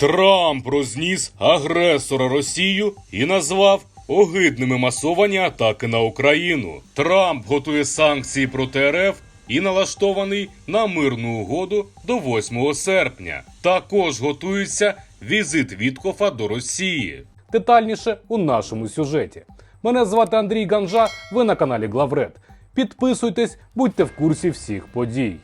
Трамп розніс агресора Росію і назвав огидними масовані атаки на Україну. Трамп готує санкції проти РФ і налаштований на мирну угоду до 8 серпня. Також готується візит Віткофа до Росії. Детальніше у нашому сюжеті. Мене звати Андрій Ганжа. Ви на каналі Главред. Підписуйтесь, будьте в курсі всіх подій.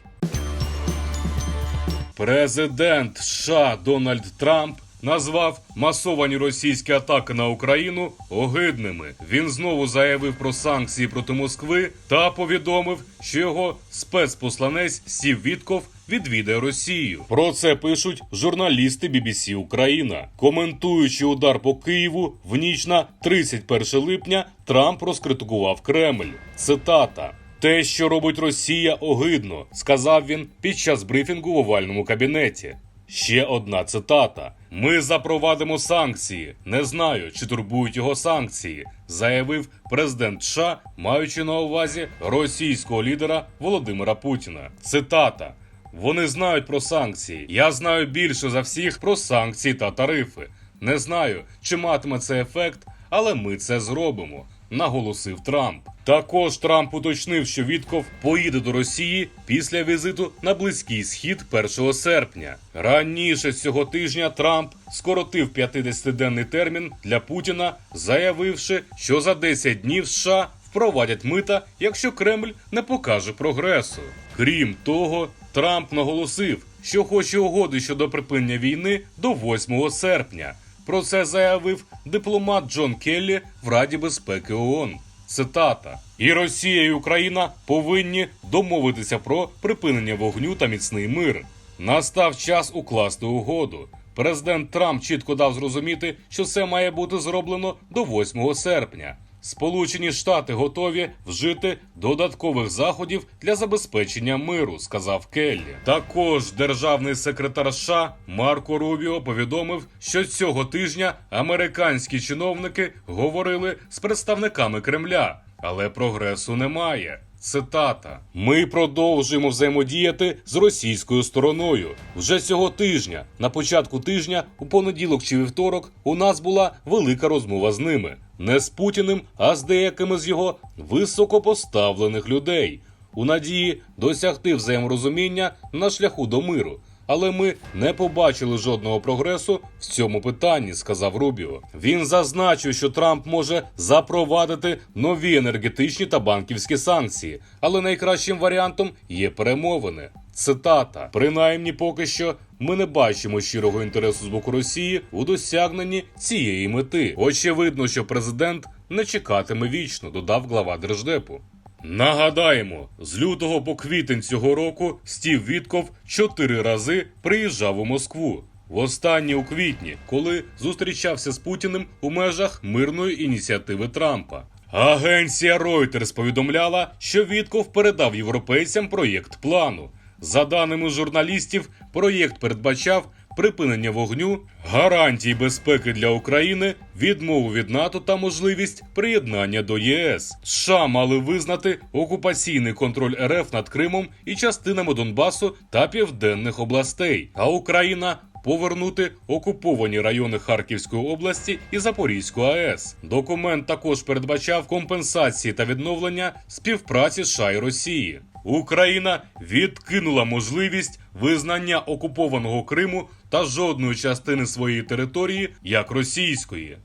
Президент США Дональд Трамп назвав масовані російські атаки на Україну огидними. Він знову заявив про санкції проти Москви та повідомив, що його спецпосланець Сів Вітков відвідає Росію. Про це пишуть журналісти BBC Україна. Коментуючи удар по Києву в ніч на 31 липня, Трамп розкритикував Кремль. Цитата. Те, що робить Росія, огидно, сказав він під час брифінгу в овальному кабінеті. Ще одна цитата: Ми запровадимо санкції. Не знаю, чи турбують його санкції, заявив президент США, маючи на увазі російського лідера Володимира Путіна. Цитата. Вони знають про санкції. Я знаю більше за всіх про санкції та тарифи. Не знаю, чи матиме це ефект, але ми це зробимо. Наголосив Трамп. Також Трамп уточнив, що Вітков поїде до Росії після візиту на близький схід 1 серпня. Раніше цього тижня Трамп скоротив 50-денний термін для Путіна, заявивши, що за 10 днів США впровадять мита, якщо Кремль не покаже прогресу. Крім того, Трамп наголосив, що хоче угоди щодо припинення війни до 8 серпня. Про це заявив дипломат Джон Келлі в Раді безпеки ООН. Цитата: і Росія і Україна повинні домовитися про припинення вогню та міцний мир. Настав час укласти угоду. Президент Трамп чітко дав зрозуміти, що це має бути зроблено до 8 серпня. Сполучені Штати готові вжити додаткових заходів для забезпечення миру, сказав Келлі. Також державний секретар США Марко Рубіо повідомив, що цього тижня американські чиновники говорили з представниками Кремля, але прогресу немає. Цитата: Ми продовжуємо взаємодіяти з російською стороною. Вже цього тижня, на початку тижня, у понеділок чи вівторок, у нас була велика розмова з ними. Не з Путіним, а з деякими з його високопоставлених людей, у надії досягти взаєморозуміння на шляху до миру. Але ми не побачили жодного прогресу в цьому питанні, сказав Рубіо. Він зазначив, що Трамп може запровадити нові енергетичні та банківські санкції, але найкращим варіантом є перемовини. Цитата: принаймні, поки що ми не бачимо щирого інтересу з боку Росії у досягненні цієї мети. Очевидно, що президент не чекатиме вічно, додав глава держдепу. Нагадаємо, з лютого по квітень цього року Стів Вітков чотири рази приїжджав у Москву. Востаннє у квітні, коли зустрічався з Путіним у межах мирної ініціативи Трампа. Агенція Reuters повідомляла, що Вітков передав європейцям проєкт плану. За даними журналістів, проєкт передбачав припинення вогню, гарантії безпеки для України, відмову від НАТО та можливість приєднання до ЄС. США мали визнати окупаційний контроль РФ над Кримом і частинами Донбасу та південних областей, а Україна. Повернути окуповані райони Харківської області і Запорізької АЕС. Документ також передбачав компенсації та відновлення співпраці США і Росії. Україна відкинула можливість визнання окупованого Криму та жодної частини своєї території як російської.